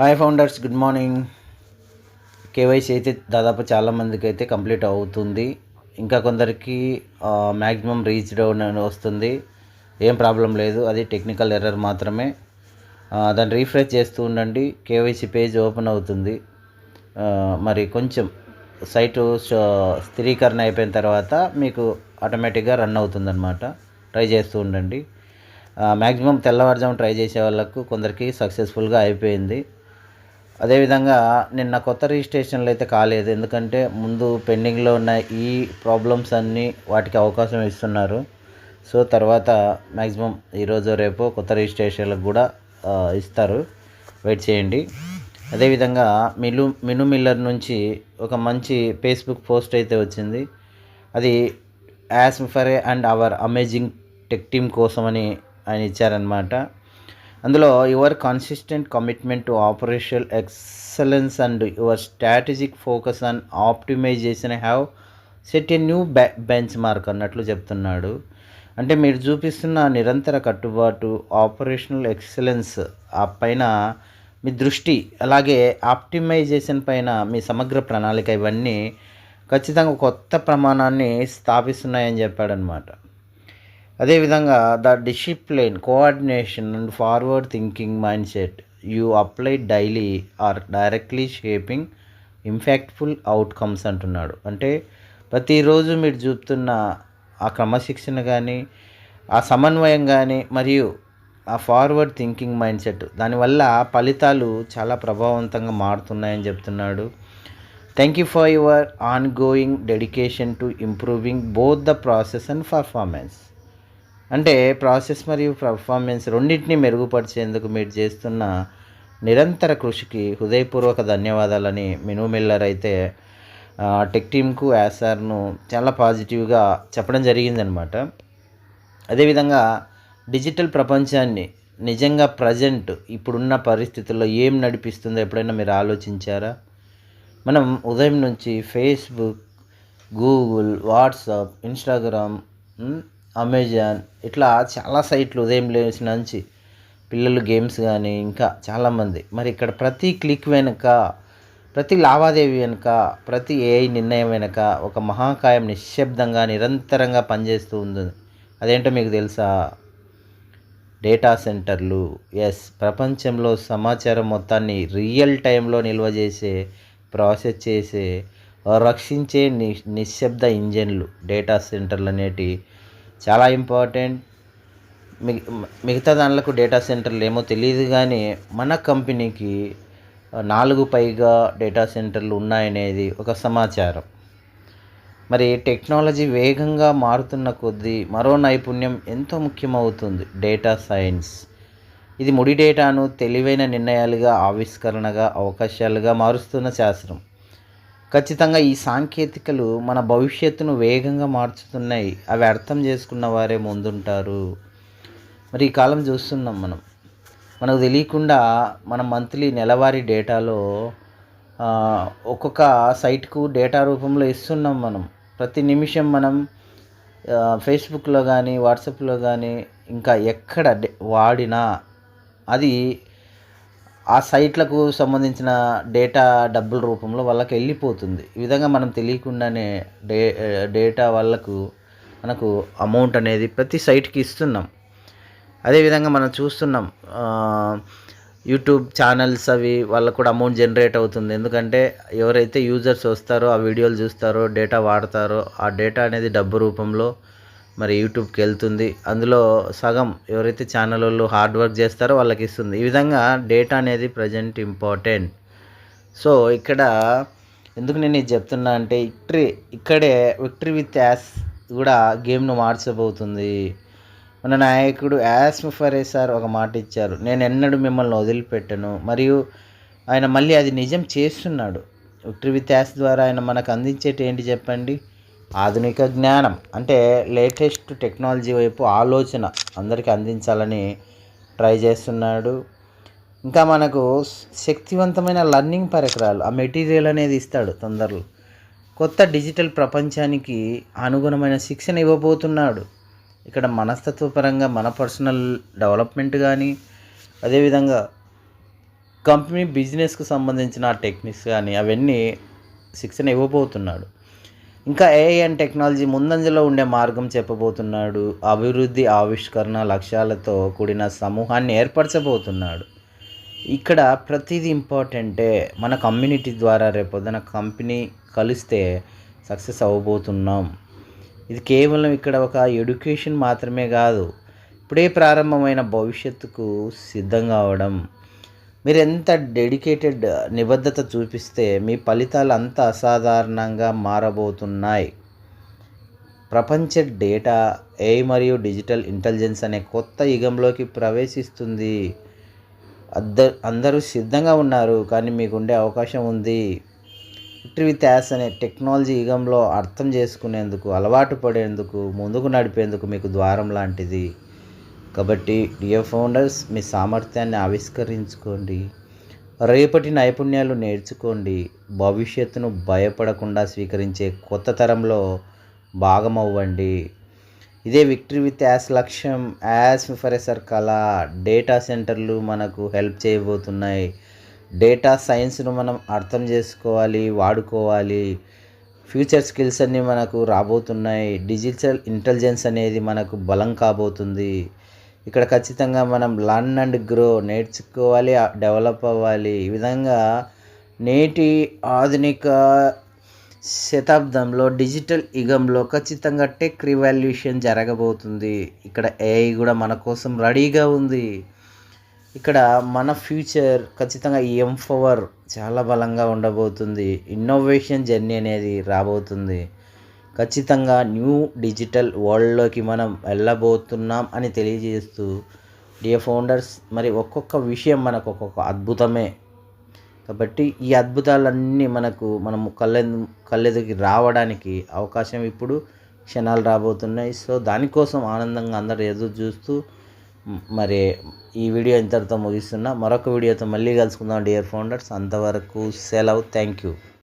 Hi founders good morning KYC అయితే దాదాపు చాలామందికి అయితే కంప్లీట్ అవుతుంది. ఇంకా కొందరికి మ్యాక్సిమం రీచ్ డౌన్ అని వస్తుంది. ఏం ప్రాబ్లం లేదు. అది టెక్నికల్ ఎర్రర్ మాత్రమే. దాన్ని రీఫ్రెష్ చేస్తూ ఉండండి. కేవైసీ పేజ్ ఓపెన్ అవుతుంది. మరి కొంచెం సైటు స్థిరీకరణ అయిపోయిన తర్వాత మీకు ఆటోమేటిక్గా రన్ అవుతుందన్నమాట. ట్రై చేస్తూ ఉండండి. మ్యాక్సిమం తెల్లవారుజాము ట్రై చేసే వాళ్ళకు కొందరికి సక్సెస్ఫుల్గా అయిపోయింది. అదేవిధంగా నిన్న కొత్త రిజిస్ట్రేషన్లు అయితే కాలేదు. ఎందుకంటే ముందు పెండింగ్లో ఉన్న ఈ ప్రాబ్లమ్స్ అన్నీ వాటికి అవకాశం ఇస్తున్నారు. సో తర్వాత మ్యాక్సిమం ఈరోజు రేపు కొత్త రిజిస్ట్రేషన్లకు కూడా ఇస్తారు. వెయిట్ చేయండి. అదేవిధంగా మిలు మిను మిల్లర్ నుంచి ఒక మంచి ఫేస్బుక్ పోస్ట్ అయితే వచ్చింది. అది AAS for and our amazing tech team కోసమని ఆయన ఇచ్చారనమాట అందులో your consistent commitment to operational excellence and your strategic focus on optimization have set a new be benchmark అన్నట్లు చెప్తున్నాడు. అంటే మీరు చూపిస్తున్న నిరంతర కట్టుబాటు ఆపరేషనల్ ఎక్సలెన్స్ ఆ పైన మీ దృష్టి అలాగే ఆప్టిమైజేషన్ పైన మీ సమగ్ర ప్రణాళిక ఇవన్నీ ఖచ్చితంగా కొత్త ప్రమాణాన్ని స్థాపిస్తున్నాయని చెప్పాడనమాట అదేవిధంగా the discipline coordination and forward thinking mindset you apply daily are directly shaping impactful outcomes అంటున్నాడు. అంటే ప్రతిరోజు మీరు చూపుతున్న ఆ క్రమశిక్షణ కానీ ఆ సమన్వయం కానీ మరియు ఆ ఫార్వర్డ్ థింకింగ్ మైండ్ సెట్ దానివల్ల ఫలితాలు చాలా ప్రభావవంతంగా మారుతున్నాయని చెప్తున్నాడు. Thank you for your ongoing dedication to improving both the process and performance. అంటే ప్రాసెస్ మరియు పర్ఫార్మెన్స్ రెండింటినీ మెరుగుపరిచేందుకు మీరు చేస్తున్న నిరంతర కృషికి హృదయపూర్వక ధన్యవాదాలని మినూ మిల్లర్ అయితే టెక్ టీమ్కు యాసార్ను చాలా పాజిటివ్గా చెప్పడం జరిగిందనమాట. అదేవిధంగా డిజిటల్ ప్రపంచాన్ని నిజంగా ప్రజెంట్ ఇప్పుడున్న పరిస్థితుల్లో ఏం నడిపిస్తుందో ఎప్పుడైనా మీరు ఆలోచించారా? మనం ఉదయం నుంచి Facebook Google WhatsApp Instagram Amazon ఇట్లా చాలా సైట్లు ఉదయం లేచిన నుంచి పిల్లలు గేమ్స్ కానీ ఇంకా చాలామంది మరి ఇక్కడ ప్రతి క్లిక్ వెనుక ప్రతి లావాదేవీ వెనుక ప్రతి ఏఐ నిర్ణయం వెనుక ఒక మహాకాయం నిశ్శబ్దంగా నిరంతరంగా పనిచేస్తూ ఉంది. అదేంటో మీకు తెలుసా? డేటా సెంటర్లు ఎస్ ప్రపంచంలో సమాచారం మొత్తాన్ని రియల్ టైంలో నిల్వ చేసే ప్రాసెస్ చేసే రక్షించే ని నిశ్శబ్ద ఇంజన్లు డేటా సెంటర్లు అనేటి చాలా ఇంపార్టెంట్. మిగ మిగతా దానిలకు డేటా సెంటర్లు ఏమో తెలియదు కానీ మన కంపెనీకి నాలుగు పైగా డేటా సెంటర్లు ఉన్నాయనేది ఒక సమాచారం. మరి టెక్నాలజీ వేగంగా మారుతున్న కొద్దీ మరో నైపుణ్యం ఎంతో ముఖ్యమవుతుంది డేటా సైన్స్. ఇది ముడి డేటాను తెలివైన నిర్ణయాలుగా ఆవిష్కరణగా అవకాశాలుగా మారుస్తున్న శాస్త్రం. ఖచ్చితంగా ఈ సాంకేతికలు మన భవిష్యత్తును వేగంగా మార్చుతున్నాయి. అవి అర్థం చేసుకున్న వారే ముందుంటారు. మరి ఈ కాలం చూస్తున్నాం మనం. మనకు తెలియకుండా మన మంత్లీ నెలవారీ డేటాలో ఒక్కొక్క సైట్కు డేటా రూపంలో ఇస్తున్నాం మనం. ప్రతి నిమిషం మనం ఫేస్బుక్లో కానీ వాట్సాప్లో కానీ ఇంకా ఎక్కడ డే- వాడినా అది ఆ సైట్లకు సంబంధించిన డేటా డబ్బుల రూపంలో వాళ్ళకి వెళ్ళిపోతుంది. ఈ విధంగా మనం తెలియకుండానే డే డేటా వాళ్ళకు మనకు అమౌంట్ అనేది ప్రతి సైట్కి ఇస్తున్నాం. అదేవిధంగా మనం చూస్తున్నాం యూట్యూబ్ ఛానల్స్ అవి వాళ్ళకు కూడా అమౌంట్ జనరేట్ అవుతుంది. ఎందుకంటే ఎవరైతే యూజర్స్ వస్తారో ఆ వీడియోలు చూస్తారో డేటా వాడతారో ఆ డేటా అనేది డబ్బు రూపంలో మరి యూట్యూబ్కి వెళ్తుంది అందులో సగం ఎవరైతే ఛానల్ వాళ్ళు హార్డ్ వర్క్ చేస్తారో వాళ్ళకి ఇస్తుంది ఈ విధంగా డేటా అనేది ప్రజెంట్ ఇంపార్టెంట్. సో ఇక్కడ ఎందుకు నేను ఇది చెప్తున్నా అంటే ఇక్కడే ఇక్కడే విక్టరీ విత్ యాస్ కూడా గేమ్ను మార్చబోతుంది. మన నాయకుడు యాస్ ముఫరే సార్ ఒక మాట ఇచ్చారు. నేను ఎన్నడూ మిమ్మల్ని వదిలిపెట్టను. మరియు ఆయన మళ్ళీ అది నిజం చేస్తున్నాడు. విక్టరీ విత్ యాస్ ద్వారా ఆయన మనకు అందించేటి ఏంటి చెప్పండి? ఆధునిక జ్ఞానం అంటే లేటెస్ట్ టెక్నాలజీ వైపు ఆలోచన అందరికీ అందించాలని ట్రై చేస్తున్నాడు. ఇంకా మనకు శక్తివంతమైన లర్నింగ్ పరికరాలు ఆ మెటీరియల్ అనేది ఇస్తాడు తొందరలో. కొత్త డిజిటల్ ప్రపంచానికి అనుగుణమైన శిక్షణ ఇవ్వబోతున్నాడు. ఇక్కడ మనస్తత్వపరంగా మన పర్సనల్ డెవలప్మెంట్ కానీ అదేవిధంగా కంపెనీ బిజినెస్కు సంబంధించిన టెక్నిక్స్ కానీ అవన్నీ శిక్షణ ఇవ్వబోతున్నాడు. ఇంకా ఏఐ అండ్ టెక్నాలజీ ముందంజలో ఉండే మార్గం చెప్పబోతున్నాడు. అభివృద్ధి ఆవిష్కరణ లక్ష్యాలతో కూడిన సమూహాన్ని ఏర్పరచబోతున్నాడు. ఇక్కడ ప్రతిదీ ఇంపార్టెంటే మన కమ్యూనిటీ ద్వారా రేపొద్దున కంపెనీ కలిస్తే సక్సెస్ అవ్వబోతున్నాం. ఇది కేవలం ఇక్కడ ఒక ఎడ్యుకేషన్ మాత్రమే కాదు ఇప్పుడే ప్రారంభమైన భవిష్యత్తుకు సిద్ధంగా అవడం. మీరు ఎంత డెడికేటెడ్ నిబద్ధత చూపిస్తే మీ ఫలితాలు అంత అసాధారణంగా మారబోతున్నాయి. ప్రపంచ డేటా ఏ మరియు డిజిటల్ ఇంటెలిజెన్స్ అనే కొత్త యుగంలోకి ప్రవేశిస్తుంది. అద్ద అందరూ సిద్ధంగా ఉన్నారు కానీ మీకు ఉండే అవకాశం ఉంది. విక్టరీ విత్ యాస్ అనే టెక్నాలజీ యుగంలో అర్థం చేసుకునేందుకు అలవాటు పడేందుకు ముందుకు నడిపేందుకు మీకు ద్వారం లాంటిది. కాబట్టి డియర్ ఫౌండర్స్ మీ సామర్థ్యాన్ని ఆవిష్కరించుకోండి. రేపటి నైపుణ్యాలు నేర్చుకోండి. భవిష్యత్తును భయపడకుండా స్వీకరించే కొత్త తరంలో భాగమవ్వండి. ఇదే విక్టరీ విత్ యాస్ లక్ష్యం. యాస్ ఫరెసర్ కళ డేటా సెంటర్లు మనకు హెల్ప్ చేయబోతున్నాయి. డేటా సైన్స్ను మనం అర్థం చేసుకోవాలి వాడుకోవాలి. ఫ్యూచర్ స్కిల్స్ అన్నీ మనకు రాబోతున్నాయి. డిజిటల్ ఇంటెలిజెన్స్ అనేది మనకు బలం కాబోతుంది. ఇక్కడ ఖచ్చితంగా మనం లర్న్ అండ్ గ్రో నేర్చుకోవాలి డెవలప్ అవ్వాలి. ఈ విధంగా నేటి ఆధునిక శతాబ్దంలో డిజిటల్ యుగంలో ఖచ్చితంగా టెక్ రివాల్యూషన్ జరగబోతుంది. ఇక్కడ ఏఐ కూడా మన కోసం రెడీగా ఉంది. ఇక్కడ మన ఫ్యూచర్ ఖచ్చితంగా ఎంఫవర్ చాలా బలంగా ఉండబోతుంది. ఇన్నోవేషన్ జర్నీ అనేది రాబోతుంది. ఖచ్చితంగా న్యూ డిజిటల్ వరల్డ్లోకి మనం వెళ్ళబోతున్నాం అని తెలియజేస్తూ డియర్ ఫౌండర్స్ మరి ఒక్కొక్క విషయం మనకు ఒక్కొక్క అద్భుతమే. కాబట్టి ఈ అద్భుతాలన్నీ మనకు మనం కళ్ళె కళ్ళెదుకి రావడానికి అవకాశం ఇప్పుడు క్షణాలు రాబోతున్నాయి. సో దానికోసం ఆనందంగా అందరూ ఎదురు చూస్తూ మరి ఈ వీడియో ఇంతటితో ముగిస్తున్నా. మరొక వీడియోతో మళ్ళీ కలుసుకుందాం డియర్ ఫౌండర్స్. అంతవరకు సెలవు. Thank you.